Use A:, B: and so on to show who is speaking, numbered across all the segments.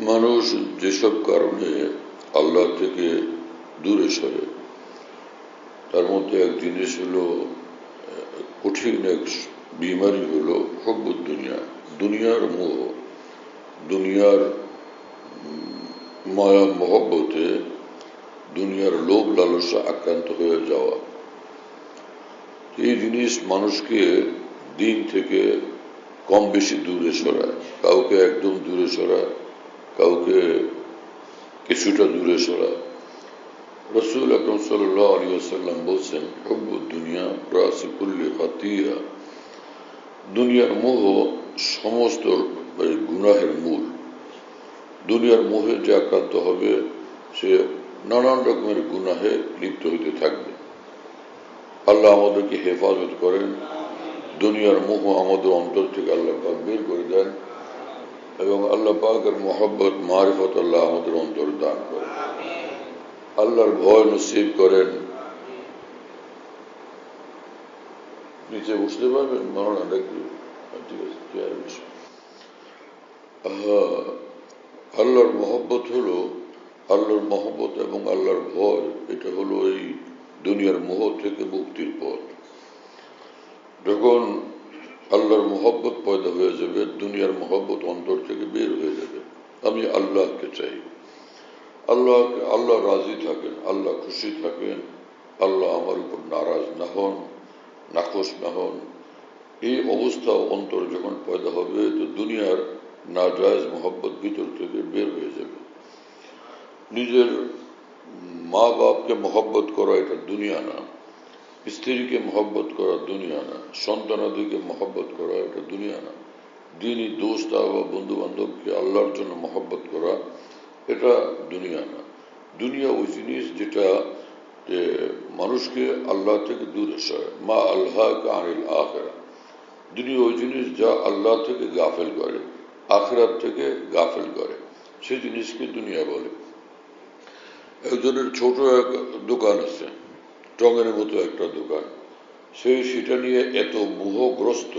A: মানুষ যেসব কারণে আল্লাহ থেকে দূরে সরে, তার মধ্যে এক জিনিস হলো, কঠিন এক বিমারি হলো হব্বুদ দুনিয়া, দুনিয়ার মোহ, দুনিয়ার মায়া, মহব্বতে দুনিয়ার লোভ লালসা আক্রান্ত হয়ে যাওয়া। এই জিনিস মানুষকে দিন থেকে কম বেশি দূরে সরায়, কাউকে একদম দূরে সরায়। কাউকে কিছুটা দূরে সরায় রসুল আকরম সাল্লাহ আলী আসাল্লাম বলছেন হব্বু দুনিয়া রাসিকুল্লি হাতিয়া দুনিয়ার মোহ সমস্ত গুনাহের মূল। দুনিয়ার মোহে যে আক্রান্ত হবে, সে নানান রকমের গুনাহে লিপ্ত হইতে থাকবে। আল্লাহ আমাদেরকে হেফাজত করেন। দুনিয়ার মোহ আমাদের অন্তর থেকে আল্লাহ বের করে দেন। এবং আল্লাহ পাকের মোহাব্বত মারিফত আল্লাহ আমাদের অন্তর দান করেন। আল্লাহর ভয় নসিব করেন। নিচে বুঝতে পারবেন? মরণা দেখবে ঠিক আছে চেয়ারে। আহা, আল্লাহর মহব্বত হলো আল্লাহর মহব্বত এবং আল্লাহর ভয় এটা হলো এই দুনিয়ার মোহ থেকে মুক্তির পথ। যখন আল্লাহর মহব্বত পয়দা হয়ে যাবে, দুনিয়ার মহব্বত অন্তর থেকে বের হয়ে যাবে। আমি আল্লাহকে চাই। আল্লাহ আল্লাহ রাজি থাকেন, আল্লাহ খুশি থাকেন। আল্লাহ আমার উপর নারাজ না হন, নাখোশ না হন। এই অবস্থা অন্তর যখন পয়দা হবে, তো দুনিয়ার নাজায়জ মোহব্বত ভিতর থেকে বের হয়ে যাবে। নিজের মা বাপকে মহব্বত করা এটা দুনিয়া না। স্ত্রীকে মহব্বত করা দুনিয়া না, সন্তানাদিকে মহব্বত করা এটা দুনিয়া না। দিনই দোস্ত বা বন্ধু বান্ধবকে আল্লাহর জন্য মহব্বত করা এটা দুনিয়া না। দুনিয়া ওই জিনিস যেটা, যে মানুষকে আল্লাহ থেকে দূরে সরে মা আল্লাহ আনিল আখেরা। দুনিয়া ওই জিনিস যা আল্লাহ থেকে গাফেল করে, আখেরাত থেকে গাফেল করে। সে জিনিসকে দুনিয়া বলে। একজনের ছোট এক দোকান আছে। টঙের মতো একটা দোকান। সে সেটা নিয়ে এত মোহগ্রস্ত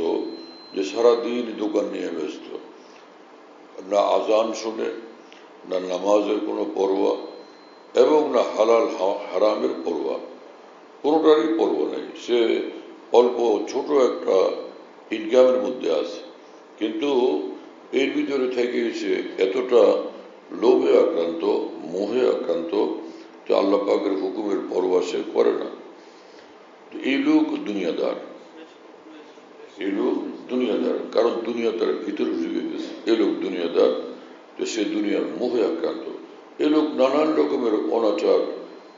A: যে সারাদিন দোকান নিয়ে ব্যস্ত। না আজান শুনে, না নামাজের কোনো পরোয়া, এবং না হালাল হারামের পরোয়া। কোনোটারই পরোয়া নেই। সে অল্প ছোট একটা ইনকামের মধ্যে আছে। কিন্তু এর ভিতরে থেকে সে এতটা লোভে আক্রান্ত, মোহে আক্রান্ত যে আল্লাহ পাকের হুকুমের পরোয়া সে করে না। তো এই লোক দুনিয়াদার। এই লোক দুনিয়াদার। কারণ দুনিয়া তার ভিতরে ঢুকে গেছে। এই লোক দুনিয়াদার। তো সে দুনিয়ার মোহে আক্রান্ত। এ লোক নানান রকমের অনাচার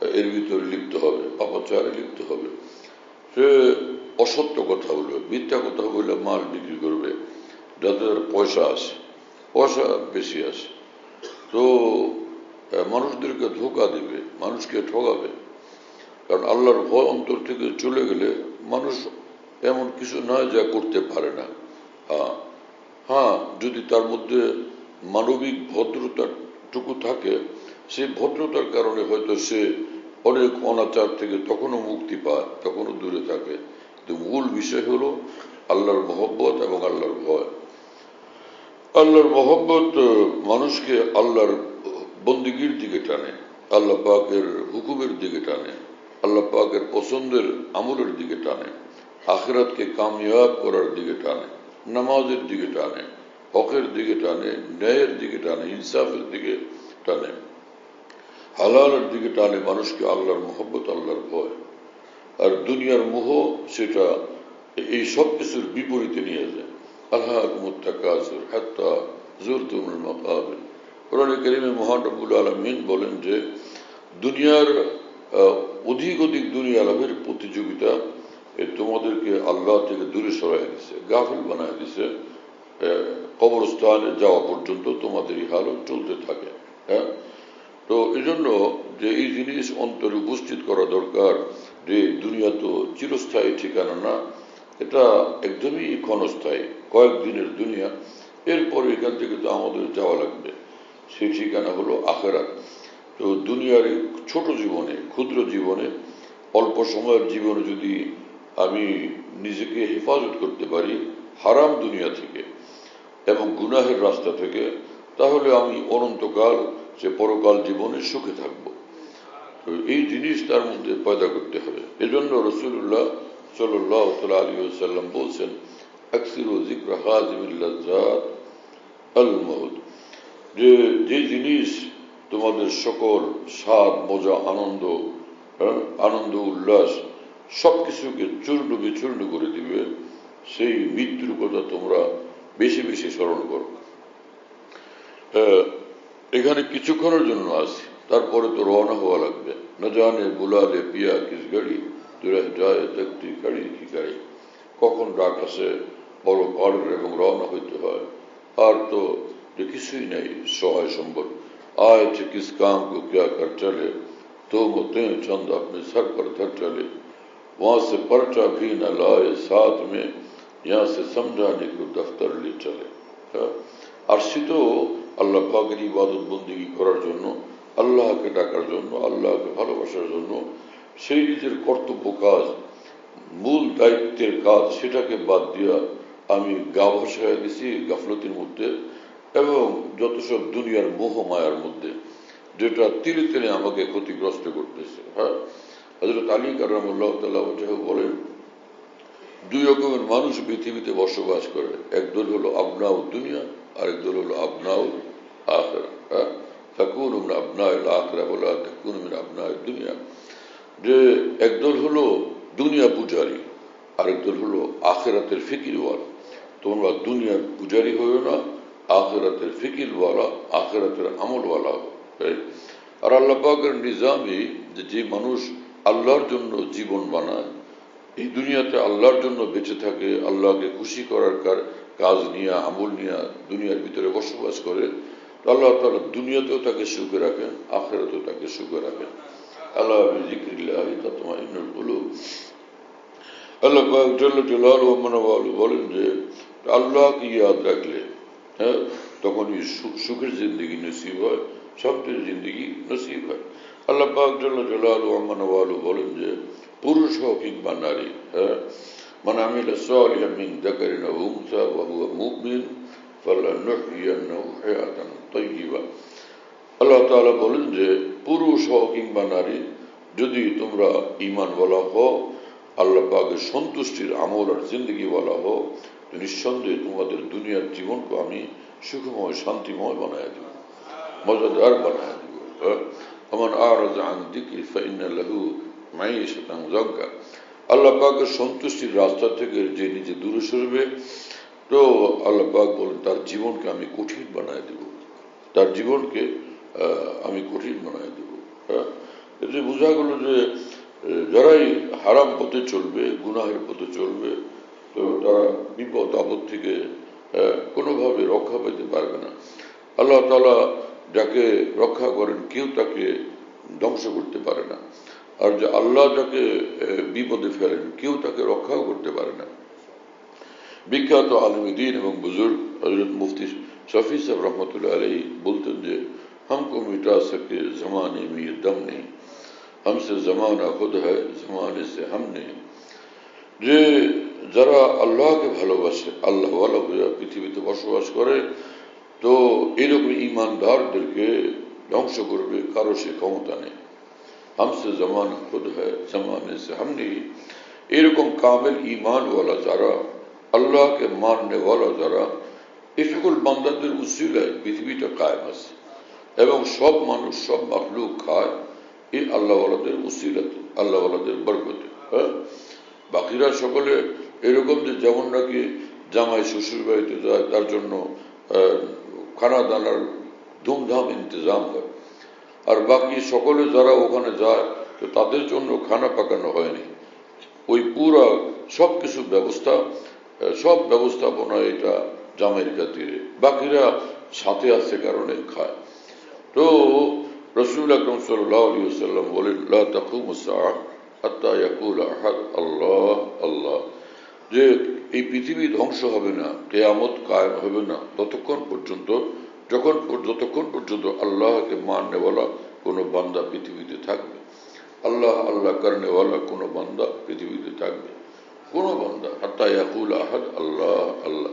A: এর ভিতরে লিপ্ত হবে পাপাচারে লিপ্ত হবে। সে অসত্য কথা বলবে, মিথ্যা কথা বলে মাল বিক্রি করবে। যাতে পয়সা আসে। পয়সা বেশি আসে। তো মানুষদেরকে ধোকা দেবে, মানুষকে ঠকাবে কারণ আল্লাহর ভয় অন্তর থেকে চলে গেলে মানুষ এমন কিছু নয় যা করতে পারে না। হ্যাঁ হ্যাঁ যদি তার মধ্যে মানবিক ভদ্রতাটুকু থাকে সেই ভদ্রতার কারণে হয়তো সে অনেক অনাচার থেকে তখনও মুক্তি পায়, তখনও দূরে থাকে। কিন্তু মূল বিষয় হলো আল্লাহর মহব্বত এবং আল্লাহর ভয়। আল্লাহর মহব্বত মানুষকে আল্লাহর বন্দিগির দিকে টানে, আল্লাহ পাকের হুকুমের দিকে টানে, আল্লাহ পাকের পছন্দের আমলের দিকে টানে, আখেরাতকে কামিয়াব করার দিকে টানে, নামাজের দিকে টানে, হকের দিকে টানে, ন্যায়ের দিকে টানে, ইনসাফের দিকে টানে। হালালের দিকে টানে মানুষকে আল্লাহর মহব্বত, আল্লাহর ভয়। আর দুনিয়ার মোহ সেটা এই সব কিছুর বিপরীতে নিয়ে যায়। আল্লাহ মুত্তাকাসুর হাত্তা জুরতুমুল মাকাবির কোরআন কারীমে মহান রব্বুল আলামিন বলেন যে, দুনিয়ার অধিক অধিক দুনিয়া লাভের প্রতিযোগিতা তোমাদেরকে আল্লাহ থেকে দূরে সরাই দিছে, গাফিল বানায় দিছে কবরস্থানে যাওয়া পর্যন্ত তোমাদের এই চলতে থাকে হ্যাঁ? তো এই জন্য যে এই জিনিস অন্তরে উপস্থিত করা দরকার যে দুনিয়া তো চিরস্থায়ী ঠিকানা না, এটা একদমই ক্ষণস্থায়ী কয়েকদিনের দুনিয়া, এরপরে এখান থেকে তো আমাদের যাওয়া লাগবে। সেই ঠিকানা হলো আখেরাত। তো দুনিয়ার ছোট জীবনে, ক্ষুদ্র জীবনে, অল্প সময়ের জীবনে যদি আমি নিজেকে হেফাজত করতে পারি হারাম দুনিয়া থেকে এবং গুনাহের রাস্তা থেকে, তাহলে আমি অনন্তকাল সে পরকাল জীবনে সুখে থাকব। তো এই জিনিস তার মধ্যে পয়দা করতে হবে। এজন্য রসুল্লাহ সাল্লাহ আলী সাল্লাম বলছেন, আকসির জিক্র আল মৌদ যে যে জিনিস তোমাদের সকল স্বাদ মজা আনন্দ হ্যাঁ, আনন্দ উল্লাস সবকিছুকে চূর্ণ বিচূর্ণ করে দিবে সেই মৃত্যুর কথা তোমরা বেশি বেশি স্মরণ করো। এখানে কিছুক্ষণের জন্য আসি তারপরে তো রওনা হওয়া লাগবে। না জানে বুলালে পিয়া কিস গাড়ি যায় গাড়ি কি গাড়ি। কখন ডাক আসে বড় পাড়ের এবং রওনা হইতে হয়। আর তো যে কিছুই নেই সহায় সম্বল आए थे किस काम को क्या कर चले तो मुते चंद अपने सर पर धर चले वहां से पर्चा भी न लाए साथ में यहाँ से समझाने को दफ्तर ले चले হ্যাঁ? আসছি তো আল্লাহ পাকের ইবাদত বন্দিগি করার জন্য আল্লাহকে ডাকার জন্য আল্লাহকে ভালোবাসার জন্য সেই নিজের কর্তব্য কাজ মূল দায়িত্বের কাজ সেটাকে বাদ দিয়া আমি গা ভাসায় গেছি গাফলতির মধ্যে এবং যত সব দুনিয়ার মোহ মায়ার মধ্যে, যেটা তিলে তিলে আমাকে ক্ষতিগ্রস্ত করতেছে হ্যাঁ? হজরত আলী কারামুল্লাহ তাল্লাহ বলেন, দুই রকমের মানুষ পৃথিবীতে বসবাস করে একদল হলো আবনাউ দুনিয়া, আরেক দল হলো আবনাউ আখরা হ্যাঁ? থাকুন আবনা আখরা বলা থাকুন আবনা দুনিয়া। যে একদল হলো দুনিয়া পূজারী, আরেক দল হলো আখেরাতের ফিকিরওয়ালা। তোমরা দুনিয়ার পূজারী হয়েও না আখেরাতের ফিকিরওয়ালা আখেরাতের আমলওয়ালা আর আল্লাহ পাকের নিজামে যে মানুষ আল্লাহর জন্য জীবন বানায়, এই দুনিয়াতে আল্লাহর জন্য বেঁচে থাকে, আল্লাহকে খুশি করার কার কাজ নিয়ে, আমল নিয়ে দুনিয়ার ভিতরে বসবাস করে আল্লাহ তালা দুনিয়াতেও তাকে সুখে রাখেন, আখেরাতেও তাকে সুখে রাখেন। আল্লাহ বলেন যে, আল্লাহকে ইয়াদ রাখলে হ্যাঁ সুখের জিন্দগি নসিব হয়, শান্তির জিন্দগি নসিব হয়। আল্লাহ বলেন যে, পুরুষ হোক কিংবা নারী হ্যাঁ মানে আমি আল্লাহ তাআলা বলেন যে, পুরুষ হও কিংবা নারী, যদি তোমরা ইমান বলা হও, আল্লাহ পাকের সন্তুষ্টির আমল আর জিন্দগি বলা তো নিঃসন্দেহে তোমাদের দুনিয়ার জীবনকে আমি সুখময়, শান্তিময় বানায় দিব। মজাদার বানায় দিব? আমার আর দিকি লাহু মাইশাতান জঙ্কা আল্লাহ পাকের সন্তুষ্টির রাস্তা থেকে যে নিজে দূরে সরবে, তো আল্লাহ পাক বলেন, তার জীবনকে আমি কঠিন বানায় দেব। তার জীবনকে আমি কঠিন বানায় দেব। হ্যাঁ? এতে বোঝা গেল যে যারাই হারাম পথে চলবে, গুনাহের পথে চলবে رکھا پا اللہ تعالی جا کے دین اور بزرگ مفتی شفیز رحمت اللہ علی بولت مٹا سکے ہم سے ہم نے যারা আল্লাহকে ভালোবাসে, আল্লাহ আল্লাহ পৃথিবীতে বসবাস করে, তো এরকম ইমানদারদেরকে ধ্বংস করবে কারও সে ক্ষমতা নেই। হামসে জমান, খুদ হ্যাঁ হামনি, এরকম কামেল ইমানওয়ালা যারা, আল্লাহকে মাননেওয়ালা যারা, এ সকল বান্দাদের উচিত পৃথিবীটা কায়েম আছে। এবং সব মানুষ, সব মাকলুক খায় এই আল্লাহওয়ালাদের আল্লাহ আল্লাহওয়ালাদের বরকতে হ্যাঁ? বাকিরা সকলে এরকম যে যেমন নাকি জামাই শ্বশুর বাড়িতে যায়, তার জন্য খানা দানার ধুমধাম ইন্তজাম হয়। আর বাকি সকলে যারা ওখানে যায়, তো তাদের জন্য খানা পাকানো হয়নি। ওই পুরা সব কিছু ব্যবস্থা সব ব্যবস্থাপনা এটা জামাইয়ের খাতিরে। বাকিরা সাথে আছে কারণে খায়। তো রসুল আকরম সাল্লাম বলেন আল্লাহ আল্লাহ। যে এই পৃথিবী ধ্বংস হবে না, কেয়ামত কায়েম হবে না, ততক্ষণ পর্যন্ত, যখন যতক্ষণ পর্যন্ত আল্লাহকে মাননেওয়ালা কোনো বান্দা পৃথিবীতে থাকবে। আল্লাহ আল্লাহ করনেওয়ালা কোনো বান্দা পৃথিবীতে থাকবে। কোনো বান্দা, হাত্তা ইয়াকুল আহাদ, আল্লাহ আল্লাহ।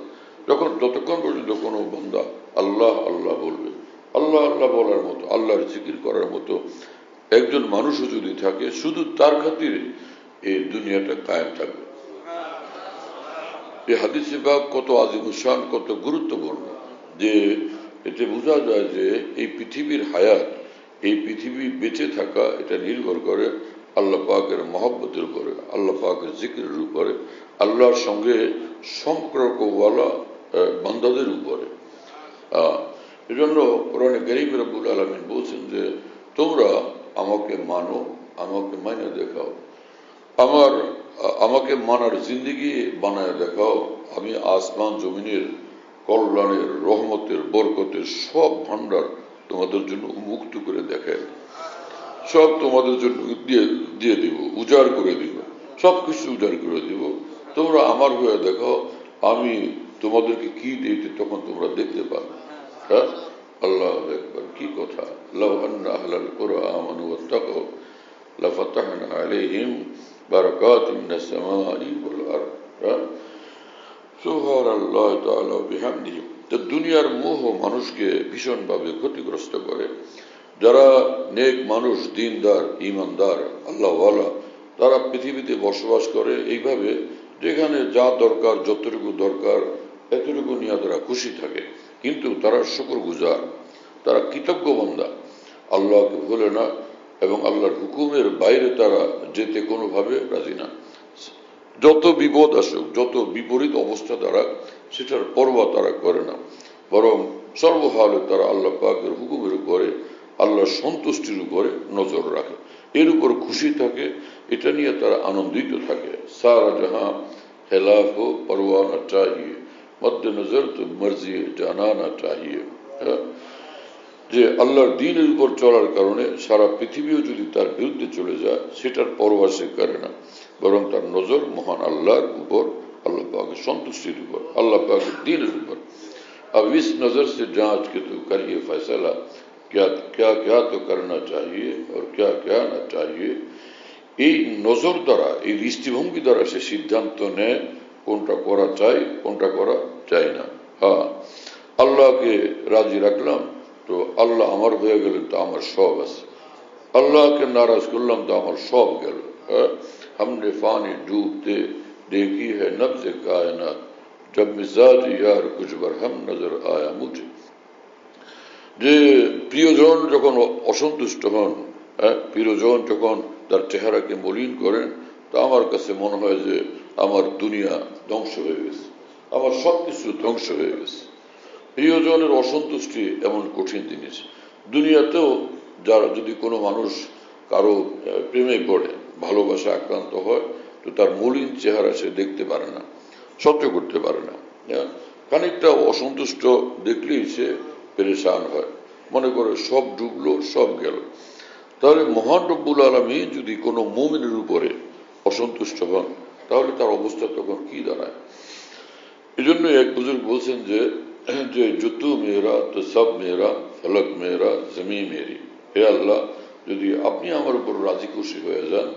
A: যখন যতক্ষণ পর্যন্ত কোনো বান্দা আল্লাহ আল্লাহ বলবে। আল্লাহ আল্লাহ বলার মতো, আল্লাহর জিকির করার মতো একজন মানুষও যদি থাকে, শুধু তার খাতিরে এই দুনিয়াটা কায়েম থাকবে। এই হাদিসে বাব কত আজিমুসান কত গুরুত্বপূর্ণ যে এতে বোঝা যায় যে এই পৃথিবীর হায়াত এই পৃথিবী বেঁচে থাকা এটা নির্ভর করে আল্লাহ পাকের মহব্বতের উপরে আল্লাহ পাকের জিকিরের উপরে আল্লাহর সঙ্গে সম্পর্কওয়ালা আহ, বান্দাদের উপরে। এজন্য কোরআনে গরিব রব্বুল আলমিন বলছেন যে তোমরা আমাকে মানো আমাকে মাইনে দেখাও। আমার আমাকে মানার জিন্দিগি বানায় দেখাও। আমি আসমান, জমিনের কল্যাণের, রহমতের, বরকতের সব ভান্ডার তোমাদের জন্য উন্মুক্ত করে দেখাই সব তোমাদের জন্য দিয়ে দিব, উজাড় করে দিব, সব কিছু উজাড় করে দিব। তোমরা আমার হয়ে দেখো আমি তোমাদেরকে কি দিয়েছি তখন তোমরা দেখতে পাবে। হ্যাঁ? আল্লাহ একবার কি কথা? লাউ আন্না আহলাল কুরআ সামাই ওয়াল আরদ হ্যাঁ সুবহানাল্লাহ তাআলা ওয়া বিহামদিহি দুনিয়ার মোহ মানুষকে ভীষণভাবে ক্ষতিগ্রস্ত করে যারা নেক মানুষ দিনদার ইমানদার আল্লাহওয়ালা তারা পৃথিবীতে বসবাস করে এইভাবে যেখানে যা দরকার যতটুকু দরকার এতটুকু নিয়ে তারা খুশি থাকে কিন্তু তারা শুকর গুজার তারা কৃতজ্ঞ বন্দা আল্লাহকে ভুলে না এবং আল্লাহর হুকুমের বাইরে তারা যেতে কোনোভাবে রাজি না। যত বিপদ আসুক, যত বিপরীত অবস্থা দ্বারা সেটার পরোয়া তারা করে না। বরং সর্বহালে তারা আল্লাহ পাকের হুকুমের উপরে, আল্লাহর সন্তুষ্টির উপরে নজর রাখে। এর উপর খুশি থাকে, এটা নিয়ে তারা আনন্দিত থাকে। সারা জাহাঁ খেলাফ ও পরোয়ানা চাহিয়ে মধ্যে নজর তো মর্জি জানানা চাহিয়ে। হ্যাঁ? যে আল্লাহর দিনের উপর চলার কারণে সারা পৃথিবীও যদি তার বিরুদ্ধে চলে যায় সেটার পরোয়া সে করে না বরং তার নজর মহান আল্লাহর উপর अल्लाह पाक की संतुष्टि के ऊपर अल्लाह पाक के दीन के ऊपर अब इस नज़र से जांच के तो करिए फैसला क्या क्या क्या तो करना चाहिए और क्या क्या ना चाहिए এই নজর দ্বারা এই দৃষ্টিভঙ্গি দ্বারা সে সিদ্ধান্ত নেয় কোনটা করা চাই কোনটা করা চাই না হ্যাঁ আল্লাহকে রাজি রাখলাম তো আল্লাহ আমার হয়ে গেলেন তো আমার সব আছে अल्लाह के नाराज करलाम तो আমার সব গেল হ্যাঁ? हमने फानी डूबते देखी है नब्ज कायनात जब मिजाज यार कुछ बरहम नजर आया मुझे যে প্রিয়জন যখন অসন্তুষ্ট হন হ্যাঁ, প্রিয়জন যখন তার চেহারাকে মলিন করেন তা আমার কাছে মনে হয় যে আমার দুনিয়া ধ্বংস হয়ে গেছে আমার সবকিছু ধ্বংস হয়ে গেছে প্রিয়জনের অসন্তুষ্টি এমন কঠিন জিনিস। দুনিয়াতেও যারা, যদি কোনো মানুষ কারও প্রেমে পড়ে, ভালোবাসা আক্রান্ত হয়, তো তার মলিন চেহারা সে দেখতে পারে না, সহ্য করতে পারে না। হ্যাঁ? খানিকটা অসন্তুষ্ট দেখলেই সে পেরেশান হয়। মনে করে সব ডুবলো, সব গেল। তাহলে মহান রব্বুল আলমী যদি কোনো মুমিনের উপরে অসন্তুষ্ট হন, তাহলে তার অবস্থা তখন কি দাঁড়ায়? এই জন্য এক বুজুর্গ বলছেন যে যে জুতু মেয়েরা তো সব মেয়েরা ফলক মেয়েরা জমি মেরি হে আল্লাহ যদি আপনি আমার উপর রাজি খুশি হয়ে যান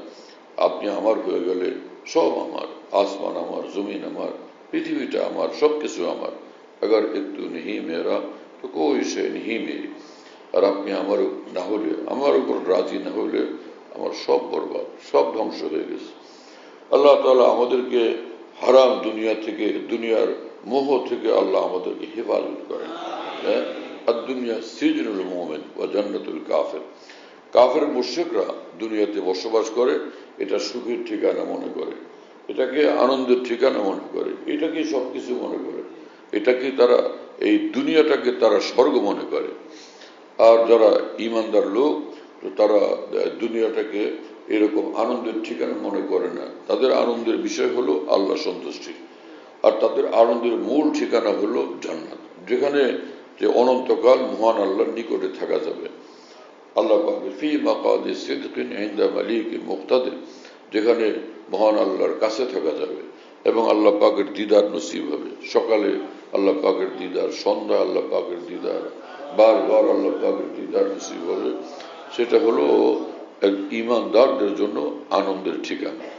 A: আপনি আমার হয়ে গেলে সব আমার আসমান আমার জমিন আমার পৃথিবীটা আমার সব কিছু আমার अगर একটু নেহি মেয়েরা তো কোই সে নেহি মেরি আর আপনি আমার না হলে আমার উপর রাজি না হলে আমার সব বরবাদ সব ধ্বংস হয়ে গেছে আল্লাহ তাআলা আমাদেরকে হারাম দুনিয়া থেকে দুনিয়ার মোহ থেকে আল্লাহ আমাদেরকে হেফাজত করেন। হ্যাঁ? আর দুনিয়া সিজনুল মোমেন ও জান্নাতুল কাফের। কাফের মুর্শিকরা দুনিয়াতে বসবাস করে, এটা সুখের ঠিকানা মনে করে। এটাকে আনন্দের ঠিকানা মনে করে। এটাকে সবকিছু মনে করে। এটাকে তারা, এই দুনিয়াটাকে তারা স্বর্গ মনে করে। আর যারা ইমানদার লোক তারা দুনিয়াটাকে এরকম আনন্দের ঠিকানা মনে করে না। তাদের আনন্দের বিষয় হলো আল্লাহ সন্তুষ্টি। আর তাদের আনন্দের মূল ঠিকানা হলো জান্নাত। যেখানে যে অনন্তকাল মহান আল্লাহর নিকটে থাকা যাবে। আল্লাহ যেখানে মহান আল্লাহর কাছে থাকা যাবে এবং আল্লাহ পাকের দিদার নসিব হবে। সকালে আল্লাহ পাকের দিদার সন্ধ্যা আল্লাহ পাকের দিদার, বারবার আল্লাহ পাকের দিদার নসিব হবে। সেটা হলো এক ইমানদারদের জন্য আনন্দের ঠিকানা।